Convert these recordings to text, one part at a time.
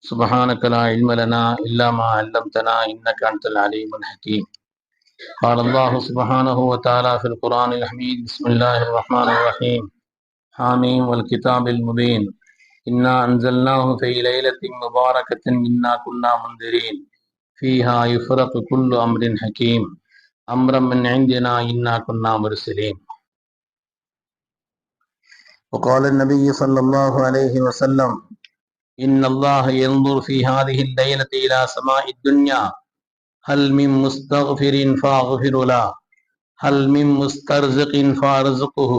سبحانك لا علم لنا إلا ما علمتنا إنك أنت العليم الحكيم. قال الله سبحانه وتعالى في القرآن الحميد بسم الله الرحمن الرحيم. حاميم والكتاب المبين. إنا أنزلناه في ليلة مباركة إنا كنا منذرين. فيها يفرق كل أمر حكيم. أمرا من عندنا إنا كنا مرسلين. وقال النبي صلى الله عليه وسلم إن الله ينظر في هذه الليلة إلى سماء الدنيا هل من مستغفر فاغفر له هل من مسترزق فارزقه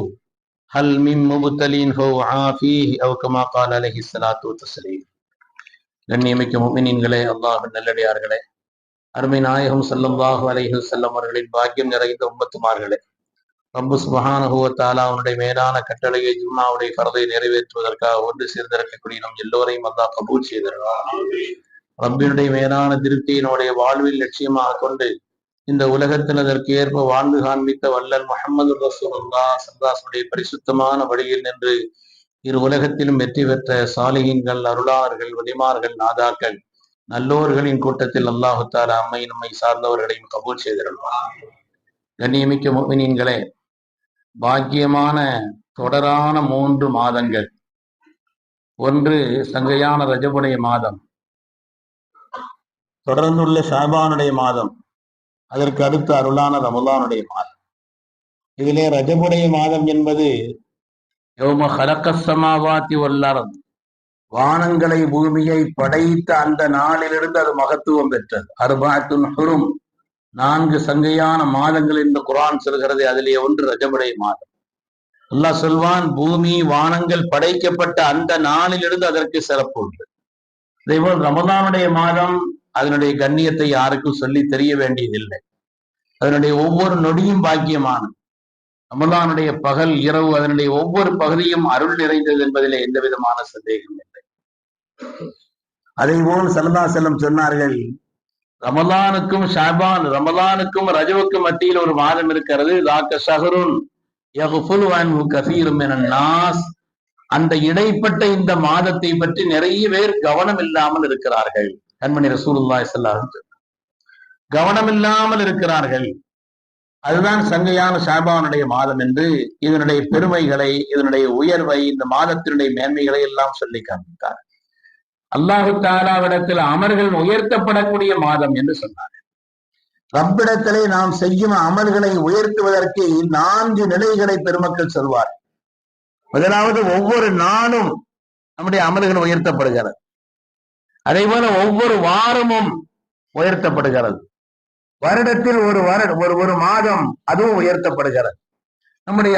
هل من مبتل فأعافيه أو كما قال عليه الصلاة والتسليم கண்ணியமிக்க முமினின்களே அல்லாஹ் நல்லடியார்களே அருமை நாயகம் ஸல்லல்லாஹு அலைஹி வஸல்லம் அவர்களின் பாக்கியம் நிறைந்த உம்மத்துமார்களே ரப்பு சுபஹானஹுவத்தாலா அவனுடைய மேலான கட்டளையை ஜும்மாவுடைய பரதை நிறைவேற்றுவதற்காக ஒன்று சேர்ந்திருக்கக்கூடிய நம் எல்லோரையும் அல்லாஹ் கபூல் செய்திருக்கிறார் ரப்பினுடைய மேலான திருப்தியினுடைய வாழ்வில் லட்சியமாக கொண்டு இந்த உலகத்தில் அதற்கு ஏற்ப வாழ்ந்து காண்பித்த வல்லல் முகமது ரசூல்லா சந்தாசுடைய பரிசுத்தமான வழியில் நின்று இரு உலகத்திலும் வெற்றி பெற்ற சாலிகின்கள் அருளாளர்கள் வலிமார்கள் நாதாக்கள் நல்லோர்களின் கூட்டத்தில் அல்லாஹு தாலா அம்மை நம்மை சார்ந்தவர்களையும் கபூல் செய்திருக்கிறார் கண்ணியமிக்க முமினீன்களே பாக்கியமான தொடரான மூன்று மாதங்கள். ஒன்று சங்கையான ரஜபுடைய மாதம். தொடர்ந்துள்ள ஷாபானுடைய மாதம். அதற்கு அடுத்து அருளான ரமலானுடைய மாதம். இதிலே ரஜபுடைய மாதம் என்பது யோம ஹலக்கசமாவாத்தி வல்லாரம் வானங்களை பூமியை படைத்த அந்த நாளிலிருந்து அது மகத்துவம் பெற்றது. அருபாத்துன் ஹுரும். நான்கு சங்கையான மாதங்கள் என்று குரான் சொல்கிறது. அதிலே ஒன்று ரஜமுடைய மாதம். அல்லாஹ் சொல்வான் பூமி வானங்கள் படைக்கப்பட்ட அந்த நாளிலிருந்து அதற்கு சிறப்பு உண்டு. அதேபோல் ரமதானுடைய மாதம் அதனுடைய கண்ணியத்தை யாருக்கும் சொல்லி தெரிய வேண்டியதில்லை. அதனுடைய ஒவ்வொரு நொடியும் பாக்கியமானது. ரமதானுடைய பகல் இரவு அதனுடைய ஒவ்வொரு பகுதியும் அருள் நிறைந்தது என்பதிலே எந்த விதமான சந்தேகம் இல்லை. அதே போல் சல்லா செல்லம் சொன்னார்கள் ரமலானுக்கும் ஷாபான் ரமலானுக்கும் ரஜவுக்கும் மத்தியில் ஒரு மாதம் இருக்கிறது. லாக்க ஷஹருன் கசீரும் என நாஸ். அந்த இடைப்பட்ட இந்த மாதத்தை பற்றி நிறைய பேர் கவனம் இல்லாமல் இருக்கிறார்கள். கண்மணி ரசூலுல்லா சொல்லாரும் கவனம் இல்லாமல் இருக்கிறார்கள். அதுதான் சங்கையான ஷாபானுடைய மாதம் என்று இதனுடைய பெருமைகளை இதனுடைய உயர்வை இந்த மாதத்தினுடைய மேன்மைகளை எல்லாம் சொல்லி காண்பித்தார். அல்லாஹு தாலாவிடத்தில் அமர்கள் உயர்த்தப்படக்கூடிய மாதம் என்று சொன்னார். ரப்பிடத்திலே நாம் செய்யும் அமல்களை உயர்த்துவதற்கு நான்கு நிலைகளை பெருமக்கள் சொல்வார் முதலாவது ஒவ்வொரு நாளும் நம்முடைய அமல்கள் உயர்த்தப்படுகிறது. அதே போல ஒவ்வொரு வாரமும் உயர்த்தப்படுகிறது. வருடத்தில் ஒரு வர ஒரு ஒரு மாதம் அதுவும் உயர்த்தப்படுகிறது. நம்முடைய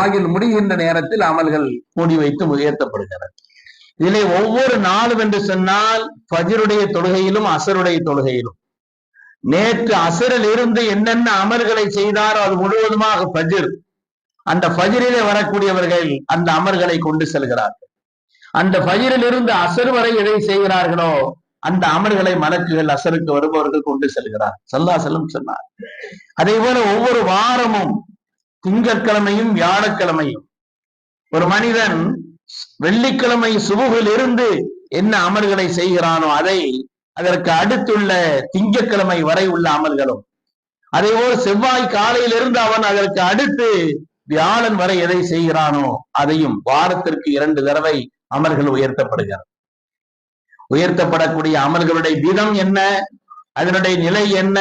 ஆகில் முடிகின்ற நேரத்தில் அமல்கள் மூடி வைத்து உயர்த்தப்படுகிறது. இதிலே ஒவ்வொரு நாளும் என்று சொன்னால் ஃபஜருடைய தொழுகையிலும் அசருடைய தொழுகையிலும். நேற்று அசரில் இருந்து என்னென்ன அமர்களை செய்தாரோ அது முழுவதுமாக பஜிர் அந்த பஜிரிலே வரக்கூடியவர்கள் அந்த அமர்களை கொண்டு செல்கிறார்கள். அந்த பஜிரில் இருந்து அசர் வரை எதை செய்கிறார்களோ அந்த அமர்களை மலக்குகள் அசருக்கு வருபவர்கள் கொண்டு செல்கிறார். சல்லா செல்லும் சொன்னார். அதே போல ஒவ்வொரு வாரமும் திங்கட்கிழமையும் வியாழக்கிழமையும் ஒரு மனிதன் வெள்ளிக்கிழமை சுபுகில் இருந்து என்ன அமல்களை செய்கிறானோ அதை அதற்கு அடுத்துள்ள திங்கக்கிழமை வரை உள்ள அமல்களும். அதே போல் செவ்வாய் காலையிலிருந்து அவன் அதற்கு அடுத்து வியாழன் வரை எதை செய்கிறானோ அதையும் வாரத்திற்கு இரண்டு தடவை அமல்கள் உயர்த்தப்படுகிறது. உயர்த்தப்படக்கூடிய அமல்களுடைய விதம் என்ன? அதனுடைய நிலை என்ன?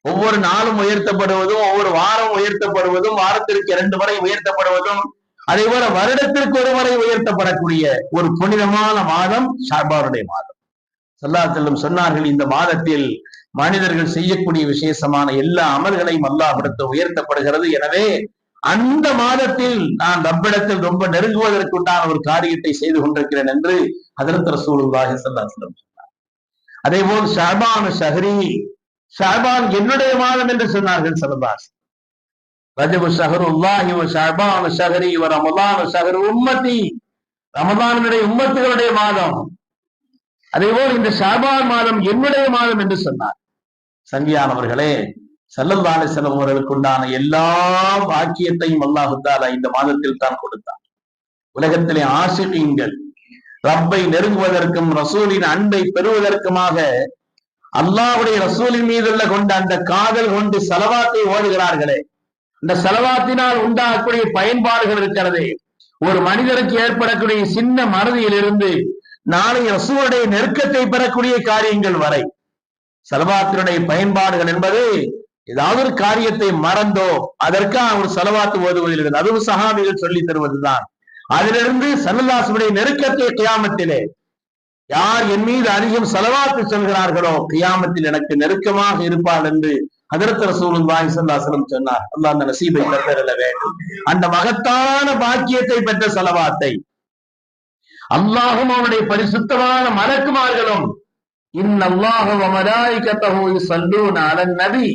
ஒவ்வொரு நாளும் உயர்த்தப்படுவதும் ஒவ்வொரு வாரம் உயர்த்தப்படுவதும் வாரத்திற்கு இரண்டு முறை உயர்த்தப்படுவதும் அதே போல வருடத்திற்கு ஒரு முறை உயர்த்தப்படக்கூடிய ஒரு புனிதமான மாதம் ஷாபாருடைய மாதம். சல்லா செல்லும் சொன்னார்கள் இந்த மாதத்தில் மனிதர்கள் செய்யக்கூடிய விசேஷமான எல்லா அமல்களையும் அல்லாஹிடத்து உயர்த்தப்படுகிறது. எனவே அந்த மாதத்தில் நான் ரப்பிடத்தில் ரொம்ப நெருங்குவதற்குண்டான ஒரு காரியத்தை செய்து கொண்டிருக்கிறேன் என்று அதற்கு ரசூலுல்லாஹி சல்லா செல்லம் சொன்னார் அதே போல் ஷாபான் ஷஹரி ஷாபான் என்னுடைய மாதம் என்று சொன்னார்கள் சலபாஸ் ரஜபு ஷஹரு உல்லாஹி சஹரி இவ ரமலான் சஹரு உம்மத்தி. ரமதானுடைய உம்மத்துகளுடைய மாதம். அதே போல் இந்த ஷாபான் மாதம் என்னுடைய மாதம் என்று சொன்னார். சங்கியானவர்களே சல்லல்லாஹு செல்லம் அவர்களுக்கு உண்டான எல்லா வாக்கியத்தையும் அல்லாஹு இந்த மாதத்தில் தான் கொடுத்தார் உலகத்திலே ஆசிரியங்கள் ரப்பை நெருங்குவதற்கும் ரசூலின் அன்பை பெறுவதற்குமாக அல்லாவுடைய ரசூலின் மீதுள்ள கொண்ட அந்த காதல் கொண்டு செலவாத்தை ஓடுகிறார்களே இந்த செலவாத்தினால் உண்டாகக்கூடிய பயன்பாடுகள் இருக்கிறது. ஒரு மனிதருக்கு ஏற்படக்கூடிய சின்ன மறதியிலிருந்து நாளை ரசூலுடைய நெருக்கத்தை பெறக்கூடிய காரியங்கள் வரை. செலவாத்தினுடைய பயன்பாடுகள் என்பது ஏதாவது ஒரு காரியத்தை மறந்தோ அதற்காக ஒரு செலவாத்து ஓதுவதில் அதுவும் சஹாபிகள் சொல்லி தருவதுதான். அதிலிருந்து சல்லல்லாசுடைய நெருக்கத்தை கியாமத்திலே யார் என் மீது அதிகம் செலவாத்து செல்கிறார்களோ கியாமத்தில் எனக்கு நெருக்கமாக இருப்பார் என்று அதற்கு ரசூலுல்லாஹி சல்லாசலம் சொன்னார். அல்லாஹ் அந்த நசீபை தந்தரல வேண்டும். அந்த மகத்தான பாக்கியத்தை பெற்ற செலவாத்தை. அல்லாஹும் அவனுடைய பரிசுத்தமான மலக்குமார்களும் இன்னல்லாஹு வ மலாயிகத்தஹு யுஸல்லூன அலன் நபி.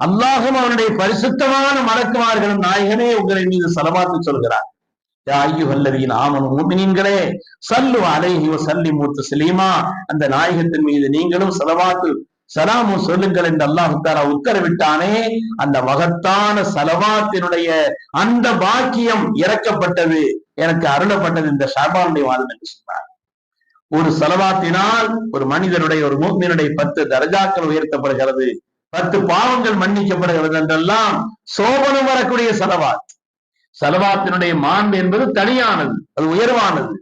அல்லாஹும் அவனுடைய பரிசுத்தமான மலக்குமார்களும் நாயகனே உங்களை மீது செலவாத்து சொல்கிறார். யா சல்லு அலைஹி சல்லி மூத்த தஸ்லீமா. அந்த நாயகத்தின் மீது நீங்களும் செலவாத்து சலாமும் சொல்லுங்கள் என்று அல்லாஹுத்தாரா உத்தரவிட்டானே அந்த மகத்தான சலவாத்தினுடைய அந்த பாக்கியம் இறக்கப்பட்டது எனக்கு அருளப்பட்டது இந்த ஷாபானுடைய வாதம் என்று சொன்னார். ஒரு செலவாத்தினால் ஒரு மனிதனுடைய ஒரு மூமியனுடைய பத்து தரஜாக்கள் உயர்த்தப்படுகிறது பத்து பாவங்கள் மன்னிக்கப்படுகிறது என்றெல்லாம் சோபனம் வரக்கூடிய செலவாத். செலவாத்தினுடைய மாண்பு என்பது தனியானது அது உயர்வானது.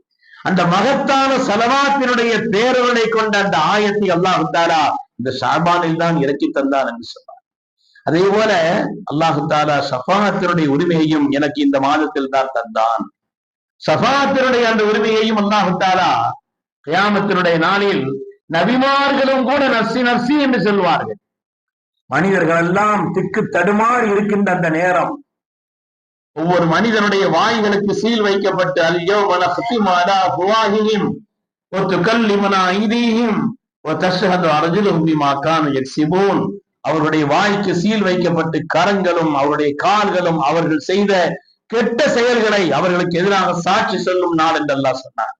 அந்த மகத்தான செலவாத்தினுடைய பேரவனை கொண்ட அந்த ஆயத்தை அல்லாஹ் தாலா இந்த ஷாபானில் தான் இறக்கி தந்தான் என்று சொன்னார். அதே போல அல்லாஹு தாலா ஷஃபாத்தினுடைய உரிமையையும் எனக்கு இந்த மாதத்தில் தான் தந்தான். ஷஃபாத்தினுடைய அந்த உரிமையையும் அல்லாஹு தாலா கியாமத்தினுடைய நாளில் நபிமார்களும் கூட நர்சி நர்சி என்று சொல்வார்கள். மனிதர்கள் எல்லாம் திக்கு தடுமாறி இருக்கின்ற அந்த நேரம். ஒவ்வொரு மனிதனுடைய வாய்களுக்கு சீல் வைக்கப்பட்டு அல்யோ வல ஹத்திமாலா புவாகியும் ஒத்து கல்லிமனா ஐதீயும் தஷஹது அர்ஜுலுஹும் பிமா கானு யக்ஸிபூன் அவருடைய வாய்க்கு சீல் வைக்கப்பட்டு கரங்களும் அவருடைய கால்களும் அவர்கள் செய்த கெட்ட செயல்களை அவர்களுக்கு எதிராக சாட்சி சொல்லும் நாள் என்று அல்லாஹ் சொன்னார்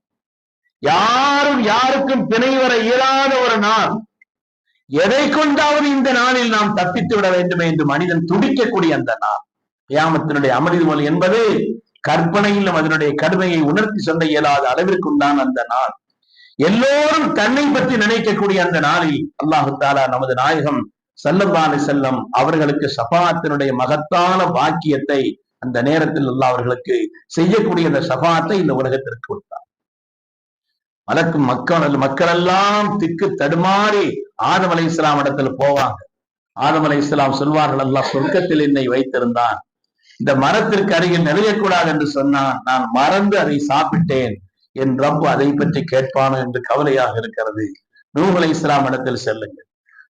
யாரும் யாருக்கும் பிணை வர இயலாத ஒரு நாள். எதை கொண்டாவது இந்த நாளில் நாம் தப்பித்து விட வேண்டுமே என்று மனிதன் துடிக்கக்கூடிய அந்த நாள். கியாமத்தினுடைய அமளிது மொழி என்பது கற்பனையிலும் அதனுடைய கடுமையை உணர்த்தி சொல்ல இயலாத அளவிற்குண்டான அந்த நாள். எல்லோரும் தன்னை பற்றி நினைக்கக்கூடிய அந்த நாளில் அல்லாஹு தாலா நமது நாயகம் சல்லல்லாஹு செல்லம் அவர்களுக்கு சபாத்தினுடைய மகத்தான பாக்கியத்தை அந்த நேரத்தில் அல்லா அவர்களுக்கு செய்யக்கூடிய அந்த சபாத்தை இந்த உலகத்திற்கு கொடுத்தார். மலக்கு மக்கள் மக்கள் எல்லாம் திக்கு தடுமாறி ஆதம் அலை இஸ்லாம் இடத்துல போவாங்க. ஆதம் அலை இஸ்லாம் சொல்வார்கள் அல்லாஹ் சொர்க்கத்தில் என்னை வைத்திருந்தான். இந்த மரத்திற்கு அருகில் நெருங்கக்கூடாது என்று சொன்னான் நான் மறந்து அதை சாப்பிட்டேன். என் ரப்பு அதை பற்றி கேட்பானோ என்று கவலையாக இருக்கிறது. நூகலை இஸ்லாம் இடத்தில் செல்லுங்கள்.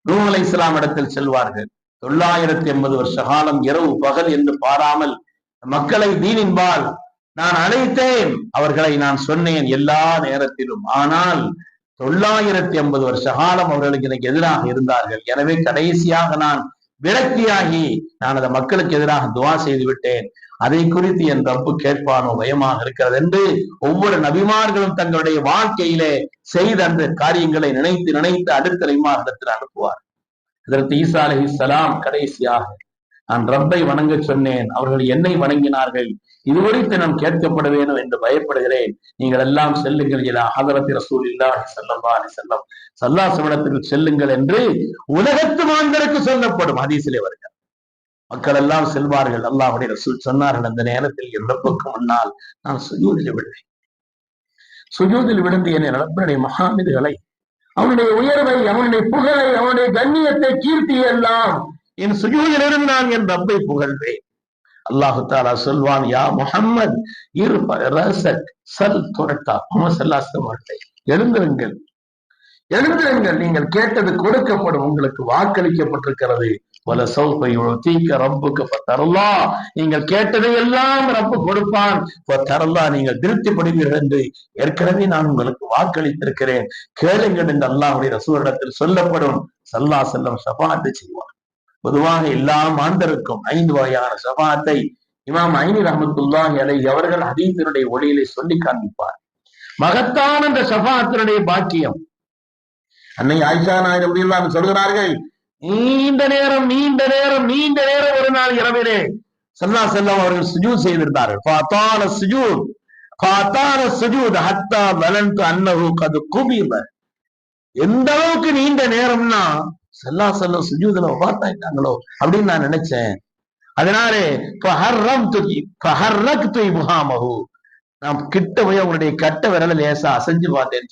நூகலை இஸ்லாம் இடத்தில் செல்வார்கள். தொள்ளாயிரத்தி எண்பது வருஷ காலம் இரவு பகல் என்று பாராமல் மக்களை தீனின்பால் நான் அழைத்தேன். அவர்களை நான் சொன்னேன் எல்லா நேரத்திலும். ஆனால் தொள்ளாயிரத்தி ஐம்பது வருஷ காலம் அவர்களுக்கு எனக்கு எதிராக இருந்தார்கள். எனவே கடைசியாக நான் விரக்தியாகி நான் அந்த மக்களுக்கு எதிராக துவா செய்து விட்டேன். அதை குறித்து என் ரப்பு கேட்பானோ பயமாக இருக்கிறது என்று ஒவ்வொரு நபிமார்களும் தங்களுடைய வாழ்க்கையிலே செய்த அந்த காரியங்களை நினைத்து நினைத்து அடுத்த நபிமாரிடத்தில் அனுப்புவார் இதற்கு ஈசா அலி சலாம் கடைசியாக நான் ரப்பை வணங்க சொன்னேன் அவர்கள் என்னை வணங்கினார்கள் இது குறித்து நாம் கேட்கப்பட வேண்டும் என்று பயப்படுகிறேன். நீங்கள் எல்லாம் செல்லுங்கள் என ஹதரத்தி ரசூல் இல்லா செல்லம்பா அலி செல்லம் சல்லாசமிடத்திற்கு செல்லுங்கள் என்று உலகத்து மாந்தருக்கு சொல்லப்படும் ஹதீசிலே வருகிறார் மக்கள் எல்லாம் செல்வார்கள். அல்லாஹுடைய ரசூல் சொன்னார்கள் அந்த நேரத்தில் என் ரப்புக்கு முன்னால் நான் சுஜூதில் விடுவேன் சுஜூதில் விழுந்து என் ரப்பனுடைய மகாமிதுகளை அவனுடைய உயர்வை அவனுடைய புகழை அவனுடைய கண்ணியத்தை கீர்த்தி எல்லாம் என் சுஜூதிலிருந்து நான் என் ரப்பை புகழ்வேன். அல்லாஹு தாலா சொல்வான் யா முஹம்மத் சல் துரட்டா முகமது எழுந்திருங்கள். எழுந்திருங்கள் நீங்கள் கேட்டது கொடுக்கப்படும் உங்களுக்கு வாக்களிக்கப்பட்டிருக்கிறது. தீக்க ரப்புக்கு தரலா நீங்கள் கேட்டதை எல்லாம் ரப்பு கொடுப்பான். தரலா நீங்கள் திருப்திப்படுவீர்கள் என்று ஏற்கனவே நான் உங்களுக்கு வாக்களித்திருக்கிறேன். கேளுங்கள் என்று அல்லாஹுடைய ரசூலிடத்தில் சொல்லப்படும். சல்லா செல்லம் சபாத்தை செய்வார் பொதுவாக எல்லா மாந்தருக்கும் ஐந்து வகையான சபாத்தை இமாம் ஐனி ரஹமத்துல்லா அலை அவர்கள் அதீத்தினுடைய ஒளியிலே சொல்லி காண்பிப்பார். மகத்தான அந்த சபாத்தினுடைய பாக்கியம். அன்னை ஆயிஷா நாயர் சொல்கிறார்கள் நீண்ட நேரம் நீண்ட நேரம் நீண்ட நேரம் ஒரு நாள் இரவிலே சல்லா செல்லம் அவர்கள் சுஜூத் செய்திருந்தார்கள். பாத்தான சுஜூத் பாத்தான சுஜூத் ஹத்தா வலந்து அன்னகு கது குபீப. எந்த அளவுக்கு நீண்ட நேரம்னா சல்லா செல்லம் சுஜூதுல பார்த்தாயிட்டாங்களோ அப்படின்னு நான் நினைச்சேன். அதனாலே முகாமகு நான் கிட்ட போய் அவங்களுடைய கட்ட விரல லேசா அசைஞ்சு பார்த்தேன்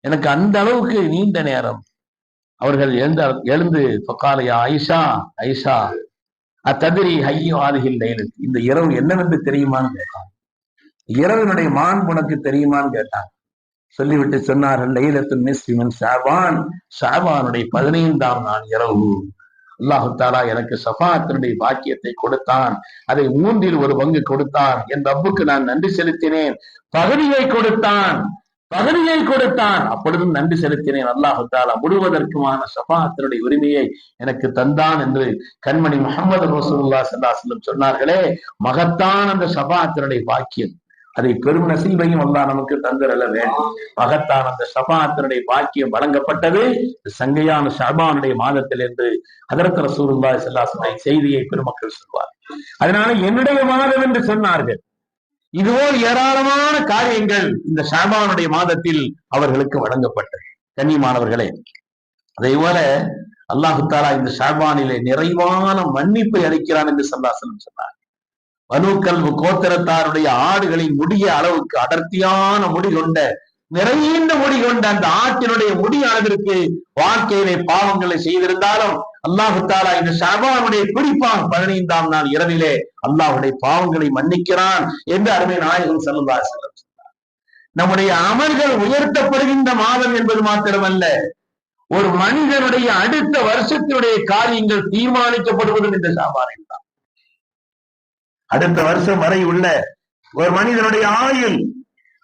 எனக்கு அந்த அளவுக்கு நீண்ட நேரம். அவர்கள் எழுந்த எழுந்து பக்காலையா ஐஷா ஐஷா அத்ததிரி ஐயோ ஆதிகில் இந்த இரவு என்னவென்று தெரியுமான்னு கேட்டான். இரவினுடைய மான் உனக்கு தெரியுமான்னு கேட்டான். சொல்லிவிட்டு சொன்னார்கள் லைலத்து மிஸ்லிமன் ஷாபான். ஷாபானுடைய பதினைந்தாம் நாள் இரவு. அல்லாஹு தாலா எனக்கு சஃபாத்தினுடைய பாக்கியத்தை கொடுத்தான். அதை மூன்றில் ஒரு பங்கு கொடுத்தான். என் ரப்புக்கு நான் நன்றி செலுத்தினேன். பகுதியை கொடுத்தான். பதவியை கொடுத்தான். அப்பொழுதும் நன்றி செலுத்தினேன். அல்லாஹு தாலா முழுவதற்குமான சபாத்தினுடைய உரிமையை எனக்கு தந்தான் என்று கண்மணி முகமது ரசூல்லா சல்லாஸ்லம் சொன்னார்களே மகத்தான் அந்த சபாத்தினுடைய பாக்கியம். அதை பெரும் நசீபையும் அல்லா நமக்கு தந்திரல வேண்டும். மகத்தான் அந்த சபாத்தினுடைய பாக்கியம் வழங்கப்பட்டது. சங்கையான ஷபானுடைய மாதத்தில் என்று அதற்கு ரசூல்லா செல்லாசனை செய்தியை பெருமக்கள் சொல்வார் அதனால என்னுடைய மாதம் என்று சொன்னார்கள். இதுபோல் ஏராளமான காரியங்கள் இந்த ஷாபானுடைய மாதத்தில் அவர்களுக்கு வழங்கப்பட்டது. கண்ணியமானவர்களே அதே போல அல்லாஹு தாலா இந்த ஷாபானிலே நிறைவான மன்னிப்பை அளிக்கிறான் என்று சல்லாசனம் சொன்னார். வனுக்கல்வு கோத்திரத்தாருடைய ஆடுகளின் முடிய அளவுக்கு அடர்த்தியான முடி கொண்ட நிறைந்த முடி கொண்ட அந்த ஆட்டினுடைய முடி அளவிற்கு வாழ்க்கையிலே பாவங்களை செய்திருந்தாலும் அல்லாஹு தாலா இந்த ஷாபானுடைய பிடிப்பான் பதினைந்தாம் நாள் இரவிலே அல்லாஹுடைய பாவங்களை மன்னிக்கிறான் என்று அருமை நாயகம் செல்லும் நம்முடைய அமல்கள் உயர்த்தப்படுகின்ற மாதம் என்பது மாத்திரமல்ல. ஒரு மனிதனுடைய அடுத்த வருஷத்தினுடைய காரியங்கள் தீர்மானிக்கப்படுவதும் இந்த ஷாபானில் தான். அடுத்த வருஷம் வரை உள்ள ஒரு மனிதனுடைய ஆயுள்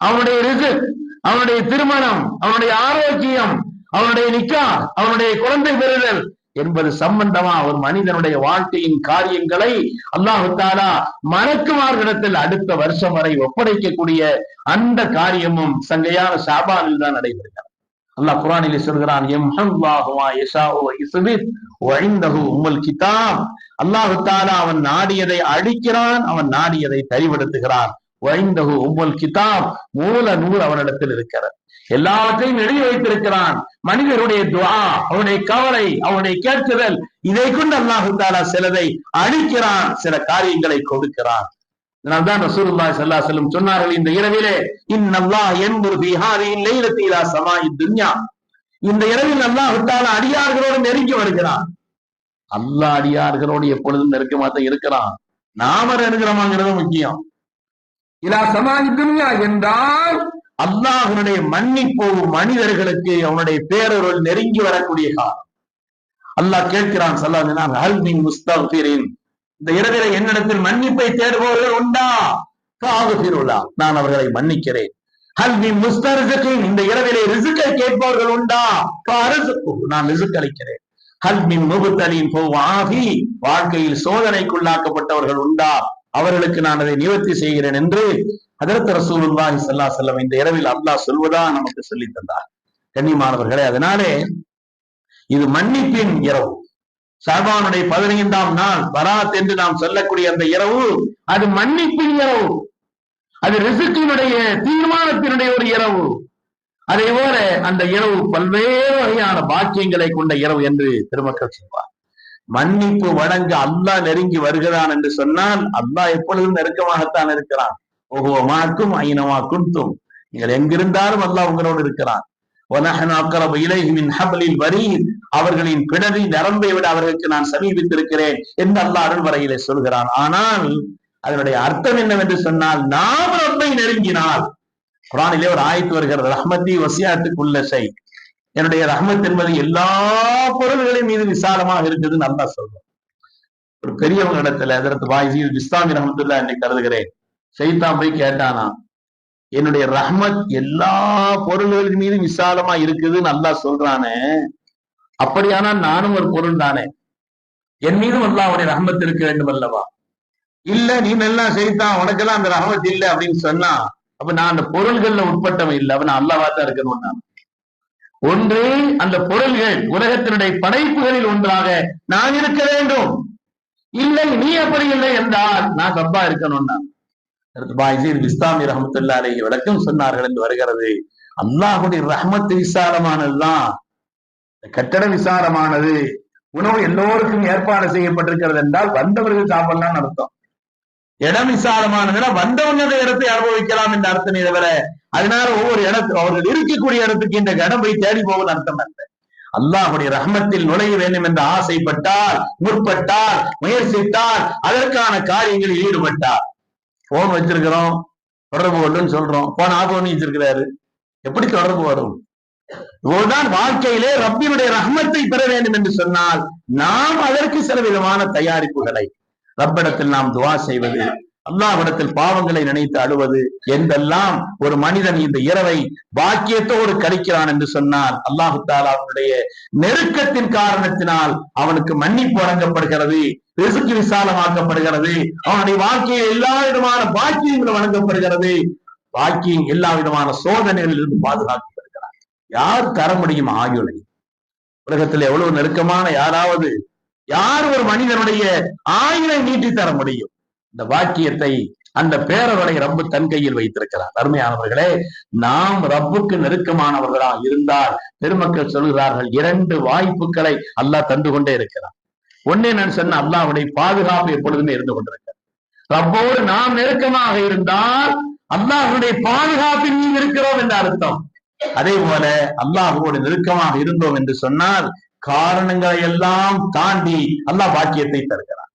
அவனுடைய ரிசக் அவனுடைய திருமணம் அவனுடைய ஆரோக்கியம் அவனுடைய நிக்கா அவனுடைய குழந்தை பெறுதல் என்பது சம்பந்தமா ஒரு மனிதனுடைய வாழ்க்கையின் காரியங்களை அல்லாஹு தாலா அடுத்த வருஷம் வரை ஒப்படைக்கக்கூடிய அந்த காரியமும் சங்கையான சாபானில் தான் நடைபெறுகிறது. அல்லாஹ் குரானிலே சொல்கிறான் எம் உம்மல் கிதாப். அல்லாஹு தாலா அவன் நாடியதை அழிக்கிறான் அவன் நாடியதை தரிவெடுத்துகிறான் வைந்தகு உம்முல் கிதாப். மூல நூல் அவனிடத்தில் இருக்கிறது. எல்லாவற்றையும் எழுதி வைத்திருக்கிறான். மனிதருடைய துவா அவனுடைய கவலை அவனுடைய கேட்குதல் இதை கொண்டு அல்லாஹு தாலா சிலதை அழிக்கிறான் சில காரியங்களை கொடுக்கிறான். அதனால்தான் ரசூலுல்லாஹி செல்லா செல்லும் சொன்னார்கள் இந்த இரவிலே இன்னல்லாஹ் என்பது ஃபீ ஹாதிஹி லைலத்தி இலா துன்யா. இந்த இரவில் அல்லாஹ் தாலா அடியார்களோடு நெருங்கி வருகிறான். அல்லாஹ் அடியார்களோடு எப்பொழுதும் நெருக்கமாக இருக்கிறான். நாம நெருங்குறோமாங்கிறது முக்கியம். இலா சமாதி துன்யா என்றால் அல்லாஹனுடைய போகும் மனிதர்களுக்கு அவனுடைய பேரருள் நெருங்கி வரக்கூடிய காலம். அல்லாஹ் கேட்கிறான் சொல்லாங்க ஹல்மின் முஸ்தபிரின் இந்த இரவில என்னிடத்தில் மன்னிப்பை தேடுபவர்கள் உண்டா? காகுபிருளா நான் அவர்களை மன்னிக்கிறேன். ஹல்வி முஸ்தரிசின் இந்த இரவிலே ரிசுக்கை கேட்பவர்கள் உண்டா? நான் ரிசுக் அளிக்கிறேன். ஹல்மின் முகுத்தலின் வாழ்க்கையில் சோதனைக்குள்ளாக்கப்பட்டவர்கள் உண்டா? அவர்களுக்கு நான் அதை நிவர்த்தி செய்கிறேன் என்று அதற்கு ரசூலுல்லாஹி சல்லா செல்லம் இந்த இரவில் அல்லாஹ் சொல்வதா நமக்கு சொல்லி தந்தார். கண்ணியமானவர்களே அதனாலே இது மன்னிப்பின் இரவு. ஷாபானுடைய பதினைந்தாம் நாள் பராத் என்று நாம் சொல்லக்கூடிய அந்த இரவு அது மன்னிப்பின் இரவு. அது ரிசுக்கினுடைய தீர்மானத்தினுடைய ஒரு இரவு. அதே போல அந்த இரவு பல்வேறு வகையான பாக்கியங்களை கொண்ட இரவு என்று திருமக்கள் சொல்வார் மன்னிப்பு வழங்க அல்லாஹ் நெருங்கி வருகிறான் என்று சொன்னால் அல்லாஹ் எப்பொழுதும் நெருக்கமாகத்தான் இருக்கிறான். ஓஹோ மாக்கும் ஐனமா குந்தும் நீங்கள் எங்கிருந்தாலும் அல்லாஹ் உங்களோடு இருக்கிறான். அவர்களின் பிடரில் நரம்பை விட அவர்களுக்கு நான் சமீபித்திருக்கிறேன் என்று அல்லாஹ் அருள்வரையிலே சொல்கிறான். ஆனால் அதனுடைய அர்த்தம் என்னவென்று சொன்னால் நாம் ரப்பை நெருங்கினால் குரானிலே ஒரு ஆயத்து வருகிறது ரஹ்மதி வசியாத்துக்குள்ள செய் என்னுடைய ரஹமத் என்பது எல்லா பொருள்களின் மீது விசாலமாக இருக்குது நல்லா சொல்றோம் ஒரு பெரியவங்க இடத்துல அதற்கு வாய்ஸி இஸ்லாமி ரஹமத்துல்லா என்னை கருதுகிறேன். செய்தான் போய் கேட்டானா என்னுடைய ரஹமத் எல்லா பொருள்களின் மீது விசாலமா இருக்குது நல்லா சொல்றானே. அப்படியானா நானும் ஒரு பொருள் தானே. என் மீதும் அல்லாவுடைய ரஹமத் இருக்க வேண்டும் அல்லவா? இல்ல நீ நல்லா செய்தான் உனக்கெல்லாம் அந்த ரஹமத் இல்லை அப்படின்னு சொன்னா அப்ப நான் அந்த பொருள்கள்ல உட்பட்டவன் இல்லை. அவன் அல்லாவா தான் இருக்கணும் நான் ஒன்று அந்த பொருள்கள் உலகத்தினுடைய படைப்புகளில் ஒன்றாக நான் இருக்க வேண்டும். இல்லை நீ அப்படி இல்லை என்றால் நான் சப்பா இருக்கணும்னா இஸ்லாமி ரஹமத்துல்லா அலை விளக்கம் சொன்னார்கள் என்று வருகிறது. அல்லாஹுடைய ரஹமத்து விசாலமானதுதான். கட்டட விசாலமானது உணவு எல்லோருக்கும் ஏற்பாடு செய்யப்பட்டிருக்கிறது என்றால் வந்தவர்கள் சாப்பிடலாம் அர்த்தம். இடம் விசாலமானதுன்னா வந்தவங்க அந்த இடத்தை அனுபவிக்கலாம் என்ற அர்த்தம் தவிர அதனால ஒவ்வொரு இடத்து அவர்கள் இருக்கக்கூடிய இடத்துக்கு இந்த இடம் போய் தேடி போவது அர்த்தம் அல்ல. அல்லாஹுடைய ரஹமத்தில் நுழைய வேண்டும் என்று ஆசைப்பட்டால் முற்பட்டால் முயற்சித்தால் அதற்கான காரியங்களில் ஈடுபட்டார். போன் வச்சிருக்கிறோம் தொடர்பு கொள்ளுன்னு சொல்றோம். போன் ஆஃப் வச்சிருக்கிறாரு. எப்படி தொடர்பு வரும்? இவ்வளவுதான் வாழ்க்கையிலே ரப்பினுடைய ரஹமத்தை பெற வேண்டும் என்று சொன்னால் நாம் அதற்கு சில விதமான தயாரிப்புகளை ரப்பிடத்தில் நாம் துவா செய்வது அல்லாவிடத்தில் பாவங்களை நினைத்து அழுவது என்றெல்லாம் ஒரு மனிதன் இந்த இரவை பாக்கியத்தோடு கழிக்கிறான் என்று சொன்னால் அல்லாஹு தாலா அவனுடைய நெருக்கத்தின் காரணத்தினால் அவனுக்கு மன்னிப்பு வழங்கப்படுகிறது ரிசுக்கு விசாலமாக்கப்படுகிறது அவனுடைய வாழ்க்கையில் எல்லா விதமான பாக்கியங்களும் வழங்கப்படுகிறது. பாக்கியம் எல்லா விதமான சோதனைகளில் இருந்து பாதுகாக்கப்படுகிறார் யார் தர முடியும்? ஆயுளை. உலகத்தில் எவ்வளவு நெருக்கமான யாராவது யார் ஒரு மனிதனுடைய ஆயுளை நீட்டி தர முடியும்? இந்த வாக்கியத்தை அந்த பேரவரை ரப்பு தன் கையில் வைத்திருக்கிறார். அருமையானவர்களே நாம் ரப்புக்கு நெருக்கமானவர்களா இருந்தால் பெருமக்கள் சொல்கிறார்கள் இரண்டு வாய்ப்புகளை அல்லாஹ் தந்து கொண்டே இருக்கிறார் ஒன்னே நான் சொன்ன அல்லாவுடைய பாதுகாப்பு எப்பொழுதுமே இருந்து கொண்டிருக்கிறார் ரப்போடு நாம் நெருக்கமாக இருந்தால் அல்லாஹுடைய பாதுகாப்பின் மீது இருக்கிறோம் என்ற அர்த்தம். அதே போல அல்லாஹுவோடு நெருக்கமாக இருந்தோம் என்று சொன்னால் காரணங்களை எல்லாம் தாண்டி அல்லாஹ் பாக்கியத்தை தருகிறான்.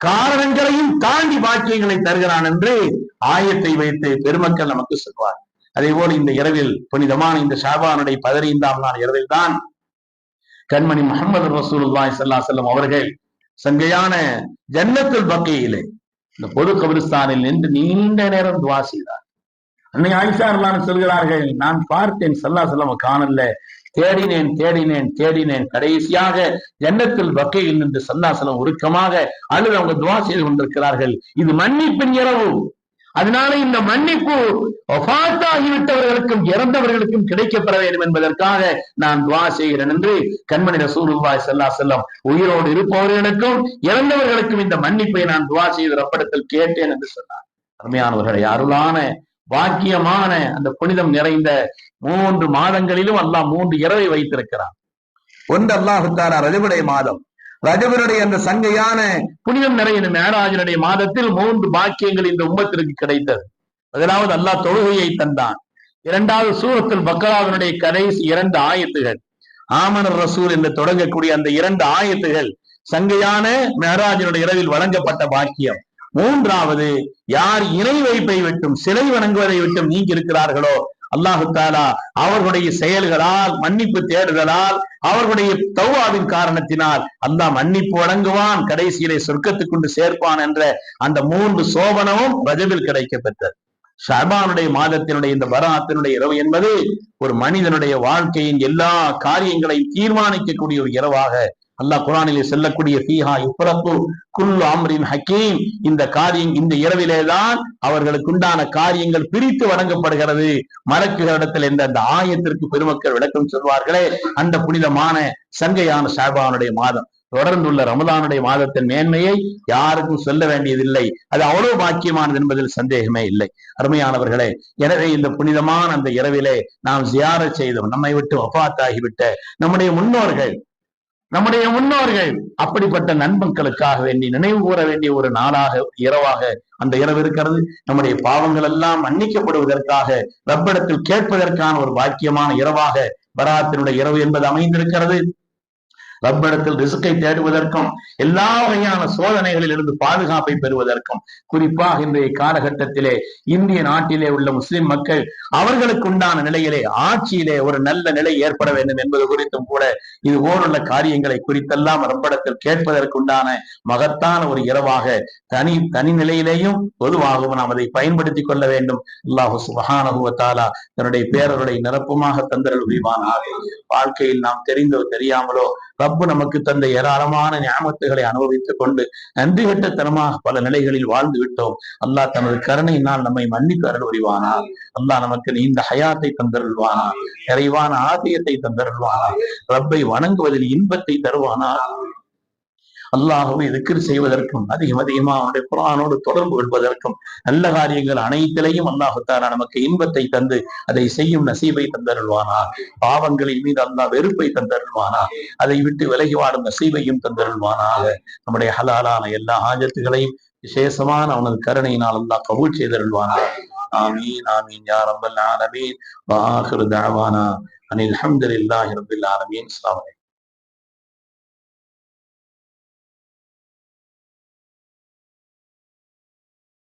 காரணங்களையும் தாண்டி பாக்கியங்களை தருகிறான் என்று ஆயத்தை வைத்து பெருமக்கள் நமக்கு சொல்வார். அதே போல இந்த இரவில் புனிதமான இந்த ஷாபானுடைய பதினைந்தாம் நாள் இரவில் தான் கண்மணி முகமது ரசூலுல்லாய் சல்லா செல்லம் அவர்கள் சங்கையான ஜன்னத்துல் பக்கையிலே இந்த பொது கபிரிஸ்தானில் நின்று நீண்ட நேரம் துவா செய்தார். அன்னை ஆயிஷா சொல்கிறார்கள் நான் பார்த்தேன் சல்லா செல்லம் காணல. தேடினேன் தேடினேன் தேடினேன். கடைசியாக எண்ணத்தில் வக்கையில் நின்று சந்தாசனம் உருக்கமாக அல்லது அவங்க துவா செய்து கொண்டிருக்கிறார்கள். இது மன்னிப்பின் இரவு. அதனால இந்த மன்னிப்பு ஆகிவிட்டவர்களுக்கும் இறந்தவர்களுக்கும் கிடைக்கப்பெற வேண்டும் என்பதற்காக நான் துவா செய்கிறேன் என்று கண்மணி ரசூலுல்லாய் செல்லா செல்லம் உயிரோடு இருப்பவர்களுக்கும் இறந்தவர்களுக்கும் இந்த மன்னிப்பை நான் துவா செய்து ரப்படத்தில் கேட்டேன் என்று சொன்னார். அருமையானவர்களை அருளான பாக்கியமான அந்த புனிதம் நிறைந்த மூன்று மாதங்களிலும் அல்லாஹ் மூன்று இரவை வைத்திருக்கிறான். ஒன்று அல்லாஹுத்தாரா ரஜபுடைய மாதம். ரஜபனுடைய அந்த சங்கையான புனிதம் நிறைந்த மேராஜனுடைய மாதத்தில் மூன்று பாக்கியங்கள் இந்த உம்மத்திற்கு கிடைத்தது. முதலாவது அல்லாஹ் தொழுகையை தந்தான். இரண்டாவது சூரத்தில் பக்கராவினுடைய கடைசி இரண்டு ஆயத்துகள். ஆமனர் ரசூல் என்று தொடங்கக்கூடிய அந்த இரண்டு ஆயத்துகள் சங்கையான மேராஜனுடைய இரவில் வழங்கப்பட்ட பாக்கியம். மூன்றாவது யார் இணை வைப்பை விட்டும் சிலை வணங்குவதை விட்டும் நீங்கி இருக்கிறார்களோ அல்லாஹு தாலா அவர்களுடைய செயல்களால் மன்னிப்பு தேடுதலால் அவர்களுடைய தௌவாவின் காரணத்தினால் அல்லாஹ் மன்னிப்பு வழங்குவான் கடைசியிலே சொர்க்கத்துக்கு சேர்ப்பான் என்ற அந்த மூன்று சோபனமும் ரஜபில் கிடைக்கப்பெற்றது. ஷர்பானுடைய மாதத்தினுடைய இந்த பராத்தினுடைய இரவு என்பது ஒரு மனிதனுடைய வாழ்க்கையின் எல்லா காரியங்களையும் தீர்மானிக்கக்கூடிய ஒரு இரவாக அல்லாஹ் குரானிலே செல்லக்கூடிய ஃபீஹா இப்ரத்து குல்லு அம்ரின் ஹக்கீம். இந்த காரியம் இந்த இரவிலேதான் அவர்களுக்கு உண்டான காரியங்கள் பிரித்து வழங்கப்படுகிறது. மலக்குகளிடத்தில் இந்த அந்த ஆயத்திற்கு பெருமக்கள் விளக்கம் சொல்வார்களே. அந்த புனிதமான சங்கையான சாபானுடைய மாதம். தொடர்ந்துள்ள ரமதானுடைய மாதத்தின் மேன்மையை யாருக்கும் சொல்ல வேண்டியதில்லை. அது அவ்வளவு பாக்கியமானது என்பதில் சந்தேகமே இல்லை. அருமையானவர்களே எனவே இந்த புனிதமான அந்த இரவிலே நாம் ஜியார செய்தோம். நம்மை விட்டு ஒப்பாத்தாகிவிட்ட நம்முடைய முன்னோர்கள் நம்முடைய முன்னோர்கள் அப்படிப்பட்ட நண்பர்களுக்காக வேண்டி நினைவு கூற வேண்டிய ஒரு நாளாக இரவாக அந்த இரவு இருக்கிறது. நம்முடைய பாவங்கள் எல்லாம் மன்னிக்கப்படுவதற்காக ரப்பிடத்தில் கேட்பதற்கான ஒரு பாக்கியமான இரவாக பராத்தினுடைய இரவு என்பது அமைந்திருக்கிறது. ரப்பிடத்தில் ரிசுக்கை தேடுவதற்கும் எல்லா வகையான சோதனைகளில் இருந்து பாதுகாப்பை பெறுவதற்கும் குறிப்பாக இன்றைய காலகட்டத்திலே இந்திய நாட்டிலே உள்ள முஸ்லிம் மக்கள் அவர்களுக்கு உண்டான நிலையிலே ஆட்சியிலே ஒரு நல்ல நிலை ஏற்பட வேண்டும் என்பது குறித்தும் கூட இது போலுள்ள காரியங்களை குறித்தெல்லாம் ரப்படத்தில் கேட்பதற்குண்டான மகத்தான ஒரு இரவாக தனி தனி நிலையிலேயும் பொதுவாகவும் நாம் அதை பயன்படுத்திக் கொள்ள வேண்டும். அல்லாஹு சுபஹானகுவத்தாலா தன்னுடைய பேரருடைய நிரப்பமாக தந்தரல் புரிவானாக. வாழ்க்கையில் நாம் தெரிந்தோ தெரியாமலோ ரப்பு நமக்கு தந்த ஏராளமான ஞாபகத்துகளை அனுபவித்துக் கொண்டு நன்றி கட்டத்தனமாக பல நிலைகளில் வாழ்ந்து விட்டோம். அல்லாஹ் தனது கருணையினால் நம்மை மன்னித்து அருள் அல்லாஹ் நமக்கு நீண்ட ஹயாத்தை தந்தருள்வானா நிறைவான ஆதியத்தை தந்தருள்வானா ரப்பை வணங்குவதில் இன்பத்தை தருவானா அல்லாஹுவை திக்கர் செய்வதற்கும் அதிகம் அதிகமா அவனுடைய குரானோடு தொடர்பு கொள்வதற்கும் நல்ல காரியங்கள் அனைத்திலையும் அல்லாஹுத்தாரா நமக்கு இன்பத்தை தந்து அதை செய்யும் நசீபை தந்தருள்வானா? பாவங்களின் மீது அல்லாஹ் வெறுப்பை தந்தருள்வானா? அதை விட்டு விலகி வாடும் நசீபையும் தந்தருள்வானாக? நம்முடைய ஹலாலான எல்லா ஆஜத்துகளையும் விசேஷமான அவனது கருணையினால் அல்லாஹ் கபூல் செய்தருள்வானா? ஆமீன் ஆமீன் رب العالمين وآخر دعوانا أن الحمد لله رب العالمين السلام عليكم